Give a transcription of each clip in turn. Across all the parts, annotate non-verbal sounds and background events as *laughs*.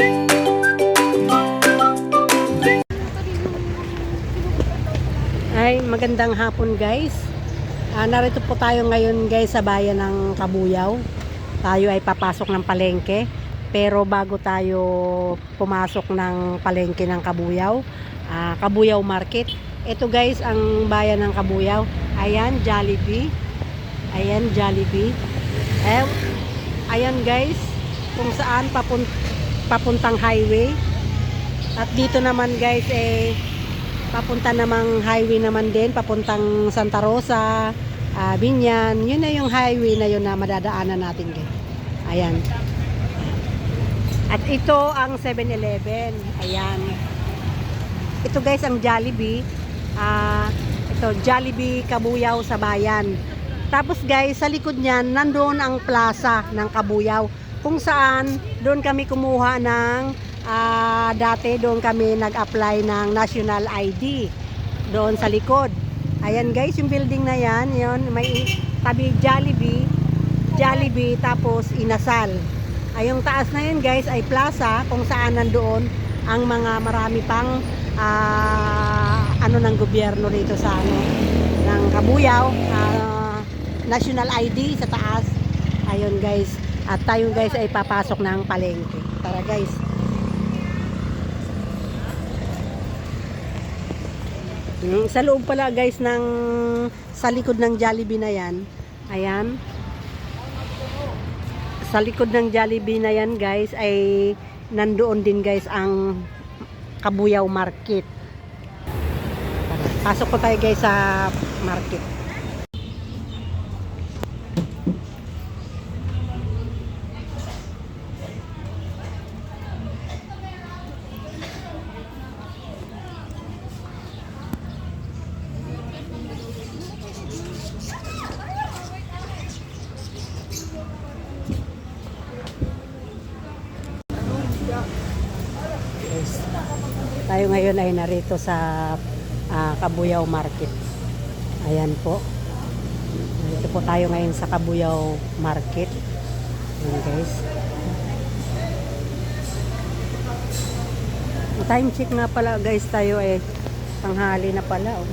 Ay, magandang hapon guys. Ah, narito po tayo ngayon guys sa bayan ng Kabuyaw. Tayo ay papasok ng palengke. Pero bago tayo pumasok ng palengke ng Kabuyaw, ah, Kabuyaw Market. Ito guys ang bayan ng Kabuyaw. Ayan, Jollibee. Ayan, Jollibee. Eh, ayan guys, kung saan papun papuntang highway. At dito naman guys eh papunta namang highway naman din, papuntang Santa Rosa, ah, Binyan. Yun na yung highway na yun na madadaanan natin. guys. Ayan. At ito ang 7-Eleven. Ayan. Ito guys ang Jollibee. Ah, ito Jollibee Kabuyaw sa bayan. Tapos guys, sa likod niyan, nandoon ang plaza ng Kabuyaw. Kung saan, doon kami kumuha ng Ah, dati doon kami nag-apply ng national ID doon sa likod. Ayan guys, yung building na yan, yun, may tabi Jollibee, Jollibee tapos Inasal. Ay yung taas na yun guys ay plaza kung saan nandoon ang mga marami pang ah, ano ng gobyerno rito sa ano ng Kabuyaw, ah, national ID sa taas. Ayun guys, at tayo guys ay papasok ng palengke. Tara guys. Mm, sa loob pala guys ng sa likod ng Jollibee na yan. Ayan. Sa likod ng Jollibee na yan guys ay nandoon din guys ang Kabuyaw Market. Pasok po tayo guys sa market. Guys, tayo ngayon ay narito sa ah, Kabuyaw Market. Ayan po. Narito po tayo ngayon sa Kabuyaw Market. Ayan guys. Time check nga pala guys tayo eh. Tanghali na pala. Oh.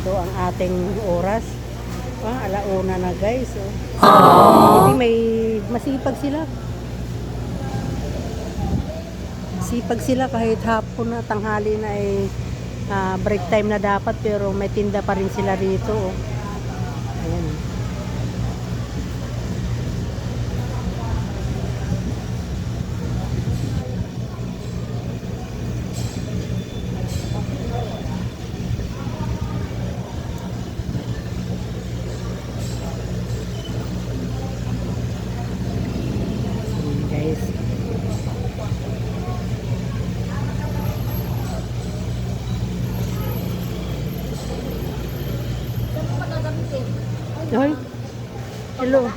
Ito ang ating oras. Ah, alauna na guys. Oh. Hindi may masipag sila. Sipag sila kahit hapon na tanghali na ay ah, break time na dapat pero may tinda pa rin sila rito oh. Ayan, guys Hoy. Hello.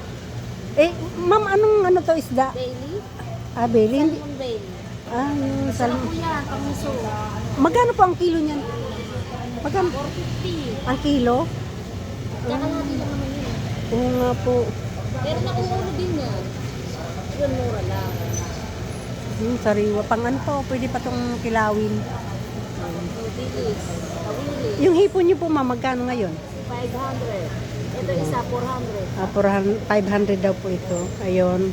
Eh, ma'am, anong ano to isda? Daily? Ah? Hindi. Salmon daily. Ah, yung Sa salmon. kuya, pamiso. Magkano po ang kilo niyan? Magkano? 450. Ang kilo? Tsaka natin lang naman yun. Oo nga po. Pero nakuulo din yan. Yun, mura lang. Hmm, sariwa. Pang ano po, pwede pa tong kilawin. Kawili. Yung hipon niyo po, ma'am, magkano ngayon? 500. Ito isa, 400. Ah, 400 500 daw po ito. Ayun.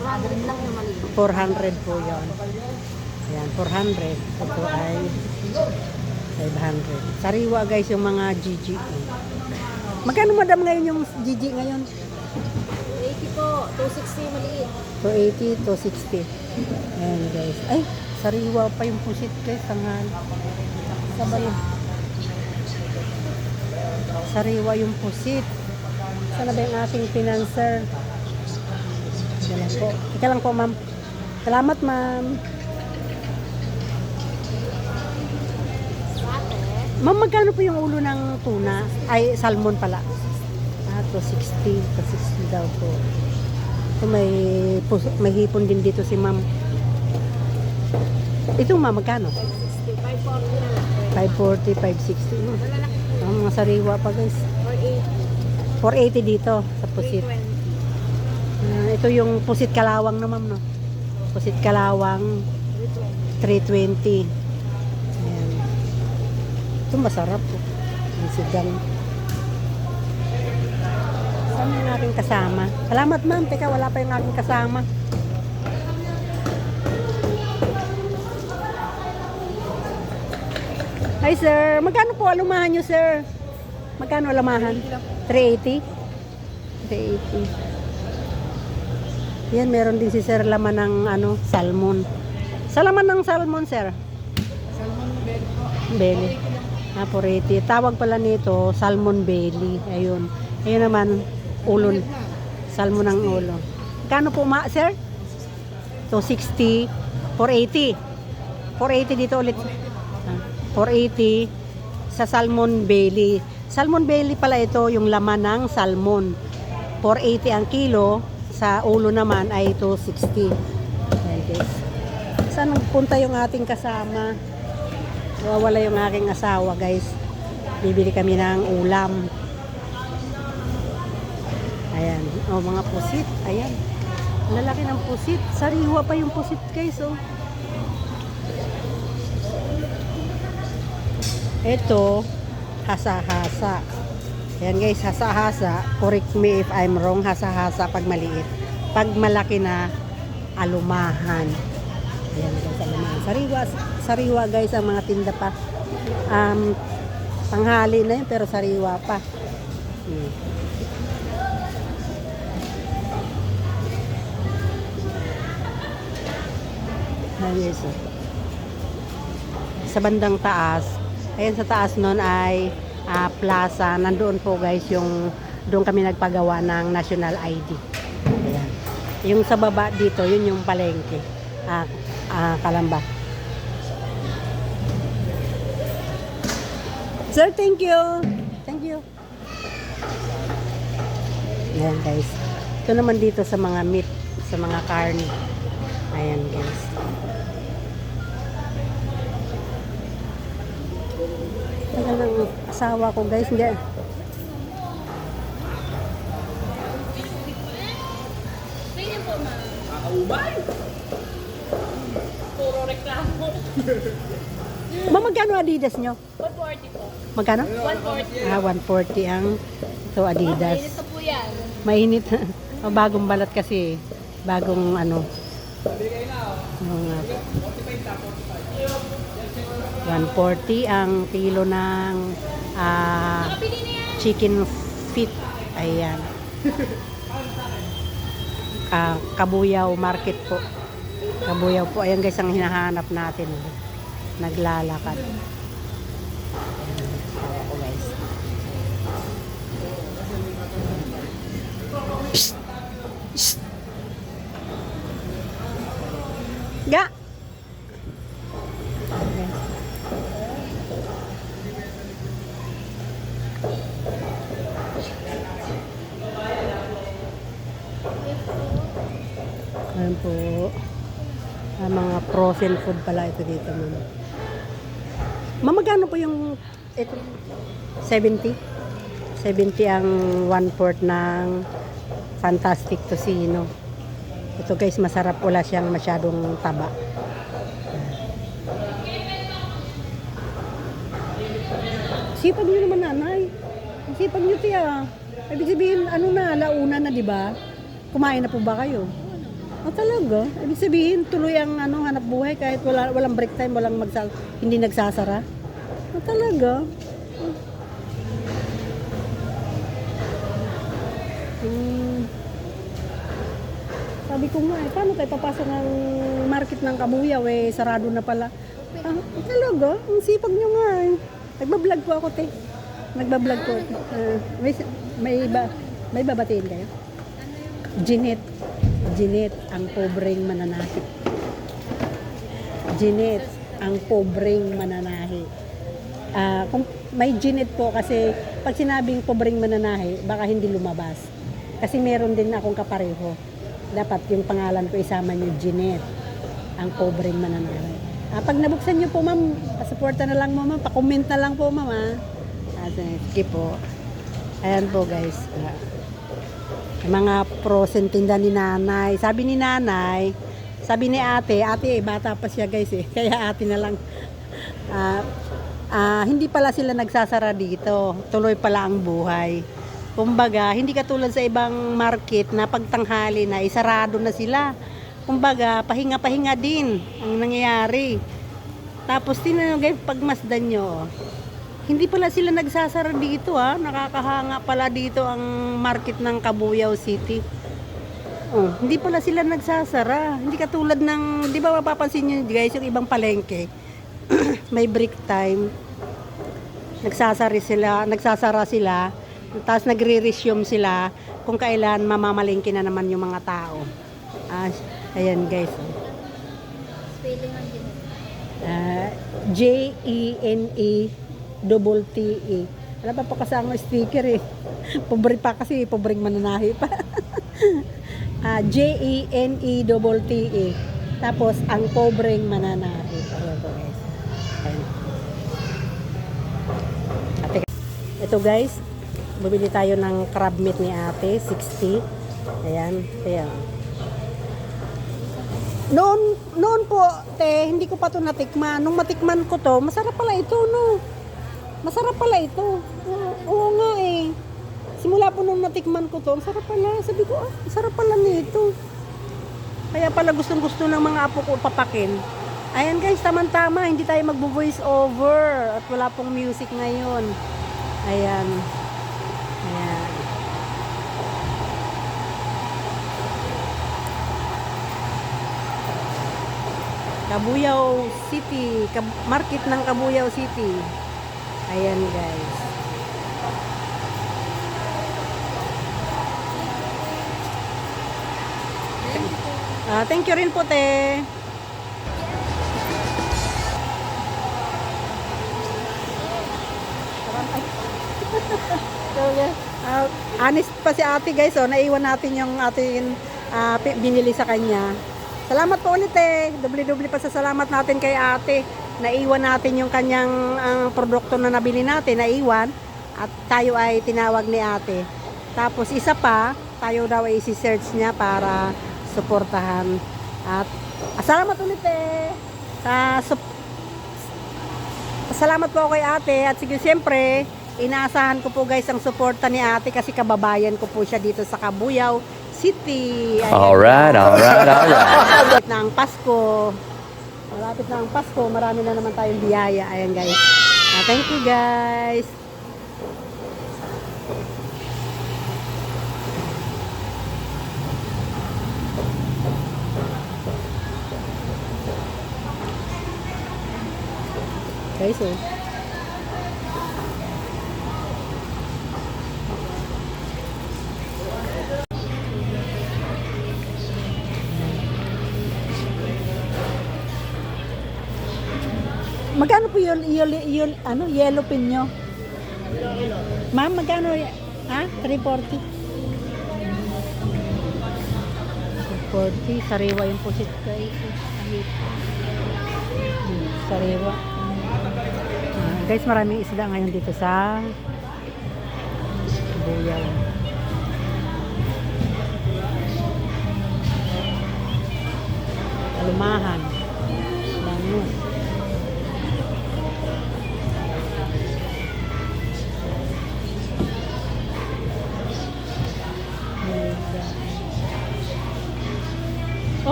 Ah, 400 lang yung maliit. 400 po yon. Ayan, 400. Ito ay 500. Sariwa guys yung mga GG. Magkano madam ngayon yung GG ngayon? 80 po. 260 maliit. 280 to 60. Ayan guys. Ay, sariwa pa yung pusit guys. Tanghal. Sabay. Sariwa yung pusit. Sana ba yung ating financer? Ika lang po. Ika lang po ma'am. Salamat ma'am. Ma'am, magkano po yung ulo ng tuna? Ay, salmon pala. Ah, 260. 260 daw po. So, may, may hipon din dito si ma'am. Ito ma'am, magkano? 560. 540 na lang. 540, 560. No? Malalaki po. Ang mga sariwa pa guys. 480. 480 dito sa pusit. 320. Ito yung pusit kalawang na ma'am, no? Pusit kalawang 320. Ayan. Ito masarap. Oh. Yung sigang. Saan yung aking kasama? Salamat ma'am. Teka, wala pa yung aking kasama. Hi sir, magkano po alumahan nyo sir? Magkano alamahan? 380? 380. Yan, meron din si sir laman ng ano, salmon. Sa laman ng salmon sir? Salmon bed po. Belly. Ah, 480. Tawag pala nito, salmon belly. Ayun. Ayun naman, ulon. Salmon ng ulo. Kano po ma, sir? So, 60. 480. 480 dito ulit. Ah, 480 sa salmon belly. Salmon belly pala ito, yung laman ng salmon. 480 ang kilo. Sa ulo naman ay 260. Ayan guys. Saan nagpunta yung ating kasama? Wawala yung aking asawa, guys. Bibili kami ng ulam. Ayan. O, mga pusit. Ayan. Lalaki ng pusit. Sariwa pa yung pusit, guys, oh. Ito, hasa-hasa. Ayan, guys, hasa-hasa. Correct me if I'm wrong. Hasa-hasa pag maliit. Pag malaki na, alumahan. Ayan guys, alumahan. Sariwa, sariwa guys ang mga tinda pa. Um, tanghali na yun, pero sariwa pa. Hmm. Ayan guys, oh. Sa bandang taas, ayan sa taas nun ay ah, plaza. Nandoon po guys yung doon kami nagpagawa ng national ID. Ayan. Yung sa baba dito, yun yung palengke. Ah, ah, Kalamba. Sir, thank you. Thank you. Ayan guys. Ito naman dito sa mga meat, sa mga karne. Ayan guys. Tagal ng asawa ko guys. Hindi. Kakaubay! Puro reklamo. Ma, magkano Adidas nyo? 140 po. Magkano? 140. Ah, 140 ang ito Adidas. Mainit na po yan. Mainit. *laughs* Bagong balat kasi. Bagong ano. Yung, ah, 140 ang kilo ng yan. chicken feet. Ayan. *laughs* Ah, Kabuyaw Market po. Kabuyaw po. Ayan guys ang hinahanap natin. Naglalakad. Ko, guys. Psst! Ga! Ayan. Ayan po. Ah, frozen food pala ito dito, ma'am. Ma'am, magkano po yung ito? 70? 70 ang one-fourth ng Fantastic Tocino. Ito guys, masarap. Wala siyang masyadong taba. Sipag niyo naman, nanay. Sipag niyo, tiya. Ibig sabihin, ano na, launa na, di ba? Kumain na po ba kayo? Ah, talaga? Ibig sabihin, tuloy ang ano, hanap buhay kahit wala, walang break time, walang magsa, hindi nagsasara? Ah, talaga? Hmm. Sabi ko nga, eh, paano tayo papasok ng market ng Kabuyaw? Eh, sarado na pala. Ah, talaga? Ang sipag nyo nga eh. Nagbablog po ako, te. Nagbablog po. Ah, may, may, ba, may babatiin kayo? Jeanette. Jeanette, ang pobreng mananahi. Jeanette, ang pobreng mananahi. Ah, kung may Jeanette po kasi pag sinabing pobreng mananahi, baka hindi lumabas. Kasi meron din akong kapareho. Dapat yung pangalan ko isama niyo Jeanette, ang pobreng mananahi. Ah, pag nabuksan niyo po ma'am, pasuporta na lang mo ma'am, pa-comment na lang po ma'am ah. Sige po. Ayan po guys. Ah. Mga frozen tinda ni nanay. Sabi ni nanay, sabi ni ate, ate eh, bata pa siya guys eh. *laughs* Kaya ate na lang. Ah, ah, hindi pala sila nagsasara dito. Tuloy pala ang buhay. Kumbaga, hindi katulad sa ibang market na pagtanghali na isarado na sila. Kumbaga, pahinga-pahinga din ang nangyayari. Tapos tinanong guys, pagmasdan nyo, hindi pala sila nagsasara dito ha. Nakakahanga pala dito ang market ng Cabuyao City. Oh, hindi pala sila nagsasara. Hindi katulad ng, di ba mapapansin nyo guys, yung ibang palengke, *clears throat* may break time. Nagsasara sila, nagsasara sila, tapos nagre-resume sila kung kailan mamamalengke na naman yung mga tao. Ah, ayan guys. Spelling ang din. Ah, J-E-N-E double T-E. Wala pa pa kasama sticker eh. *laughs* Pobre pa kasi, pobreng mananahi pa. *laughs* Ah, J-E-N-E double T-E. Tapos, ang pobreng mananahi. Ayan po guys. Ate, ito guys, bumili tayo ng crab meat ni ate, 60. Ayan, ayan. Noon, noon po, te, hindi ko pa to natikman. Nung matikman ko to, masarap pala ito, no? Masarap pala ito. Oo, oo nga eh. Simula po nung natikman ko to, masarap pala. Sabi ko, ah, masarap pala nito. Kaya pala gustong gusto ng mga apo ko papakin. Ayan guys, tama-tama, hindi tayo magbo-voice over. At wala pong music ngayon. Ayan. Ayan. Kabuyao City, market ng Kabuyao City. Ayan guys. Ah, thank you rin po te. Ah, honest pa si ate guys, oh, naiwan natin yung ating ah, pi- binili sa kanya. Salamat po ulit eh. Doble-doble pa sa salamat natin kay ate. Naiwan natin yung kanyang ang produkto na nabili natin, naiwan. At tayo ay tinawag ni ate. Tapos isa pa, tayo daw ay isi-search niya para suportahan. At salamat ulit eh. Sa sup- Salamat po kay ate at sige siyempre inaasahan ko po guys ang suporta ni ate kasi kababayan ko po siya dito sa Cabuyao City. Ayan. Alright, alright, alright. *laughs* Ang Pasko. Malapit na ang Pasko. Marami na naman tayong biyaya. Ayan guys. Ah, thank you guys. Guys, oh. Magkano po yung, yung, yung ano, yellow pin nyo? Ma'am, magkano? Ha? 340? 340. Sariwa yung pusit guys. Hmm, Sariwa. Ah, guys, maraming isda ngayon dito sa Buyaw. Alumahan.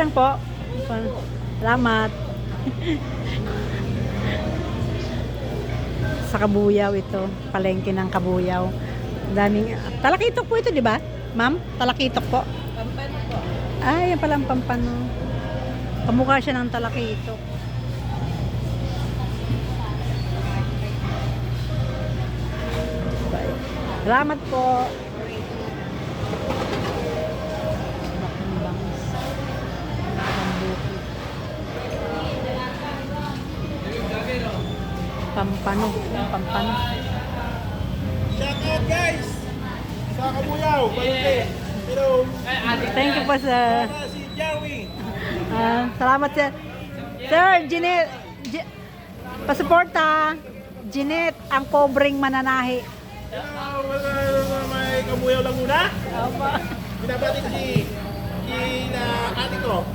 Lang po. Salamat. Sa Kabuyaw ito. Palengke ng Kabuyaw. Daming, talakitok po ito, di ba? Ma'am, talakitok po. Pampano po. Ay, yan pala ang pampano. Kamukha siya ng talakitok. Salamat po. Pampano. Pampano. Shout out guys! Sa Kabuyaw, Balite. Pero, Thank you po, para si Jerry. Ah, salamat sir. Sir, Jeanette, J- pasuporta. Jeanette, ang pobreng mananahi. Ah, wala naman may Kabuyaw Laguna. Opo. Binabati ko si, si na ate ko. *laughs*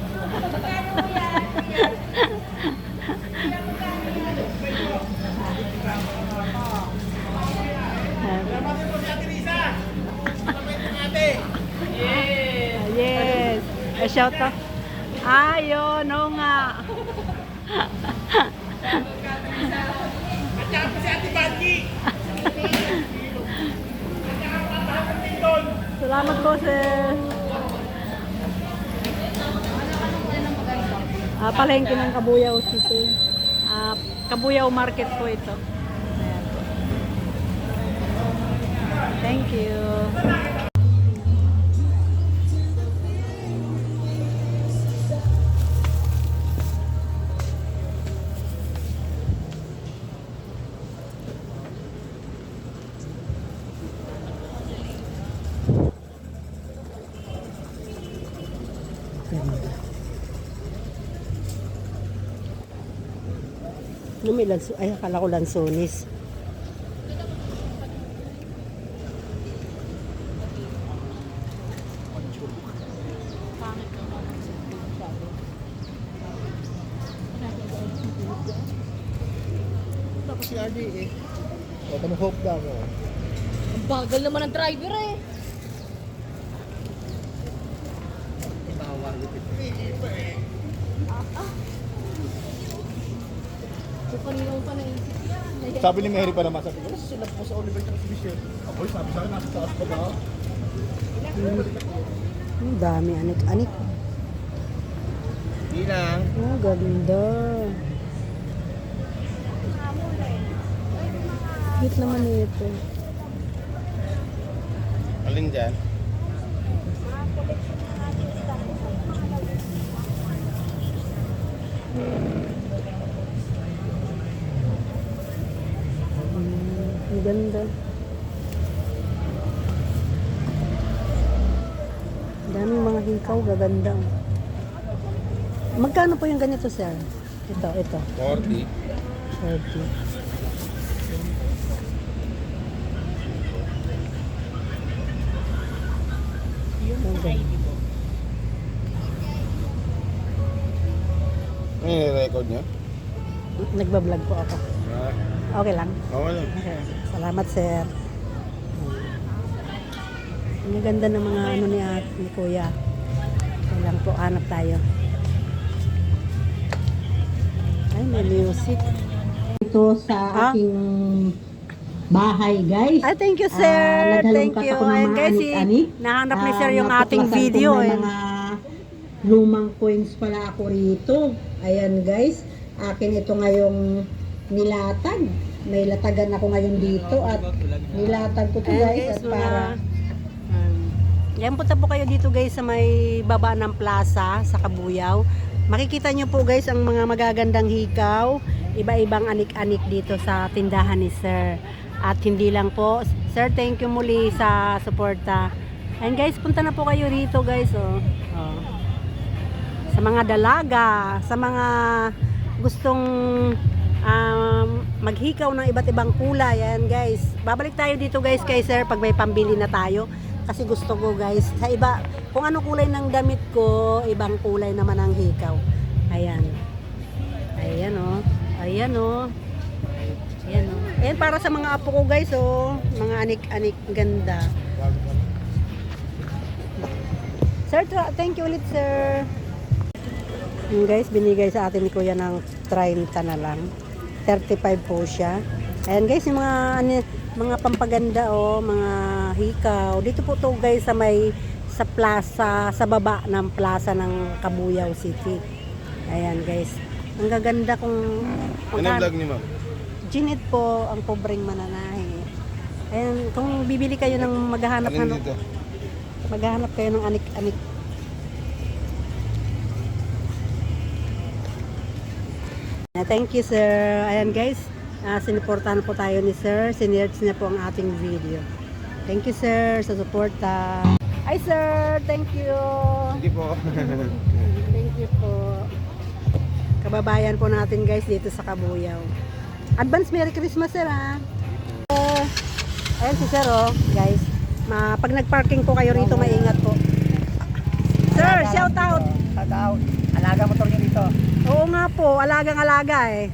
Binabati ko si ate Lisa. Binabati ko ate. Ah, Eh, shout out. Ayun, oo nga. Po si ate Banji. Salamat po, sir. Ah, palengke ng Kabuyaw City. Ah, Kabuyaw Market po ito. Thank you. May lanso? Ay, akala ko lansonis. Tapos si RD eh. O, tamuhok daw mo. Ang bagal naman ng driver eh. Bawal lupit. Kung kanina ko pa naisip yan. Sabi ni Mary pa naman, sabi ko, sila po sa Oliver at si Michelle. Ako, sabi sa akin, nasa taas pa daw. Ang dami, anik-anik. Hindi lang. Oh, ganda. Cute naman ito. Alin dyan? Mm, ang ganda. Daming mga hikaw, gaganda. Magkano po yung ganito, sir? Ito, ito. 40. 40. Ang ganda. Ano yung record niya? Nagbablog po ako. Ah, Okay lang. okay lang. Okay. Salamat, sir. Ang ganda ng mga ano ni, at, ni Kuya. Okay lang po, hanap tayo. Ay, may music. ito sa Ah? aking bahay, guys. Ay, thank you, sir. Ah, naghalongkat thank you. Ayan, guys, anik-anik. nahanap ni Ah, sir yung ating video. Ayan. mga lumang coins pala ako rito. Ayan, guys. Akin ito ngayong nilatag. May latagan ako ngayon dito at nilatag ko to Ayan, guys, at para Um, yan, punta po kayo dito guys sa may baba ng plaza sa Kabuyaw. Makikita nyo po guys ang mga magagandang hikaw, iba-ibang anik-anik dito sa tindahan ni Sir. At hindi lang po, Sir, thank you muli sa suporta. And guys, punta na po kayo rito guys. Oh. Oh. Sa mga dalaga, sa mga gustong um, maghikaw ng iba't ibang kulay. Ayan guys. Babalik tayo dito guys kay sir pag may pambili na tayo. Kasi gusto ko guys, sa iba, kung ano kulay ng damit ko, ibang kulay naman ang hikaw. Ayan. Ayan oh. Ayan oh. Ayan oh. Ayan para sa mga apo ko guys oh. Mga anik-anik ganda. Sir, thank you ulit sir. Yung guys, binigay sa atin ni Kuya ng 30 na lang. 35 po siya. Ayan guys, yung mga ano, mga pampaganda o mga hikaw. Dito po to guys sa may sa plaza, sa baba ng plaza ng Kabuyaw City. Ayan guys. Ang gaganda kung Ano vlog ni ma'am? Ginit po ang pobreng mananahe. Ayan, kung bibili kayo ng maghahanap Alin ng dito? maghahanap kayo ng anik-anik. Thank you, sir. Ayan, guys. Uh, sinuportahan po tayo ni sir. Sinerge niya po ang ating video. Thank you, sir, sa suporta. Hi, sir. Thank you. Hindi po. *laughs* Thank you po. Kababayan po natin, guys, dito sa Kabuyaw. Advance Merry Christmas, sir, ha? Uh, ayan si sir, oh, guys. Ma, pag nag-parking po kayo rito, maingat po. Sir, shout out. Shout out. Alaga motor niyo dito. Oo nga po, alagang-alaga eh.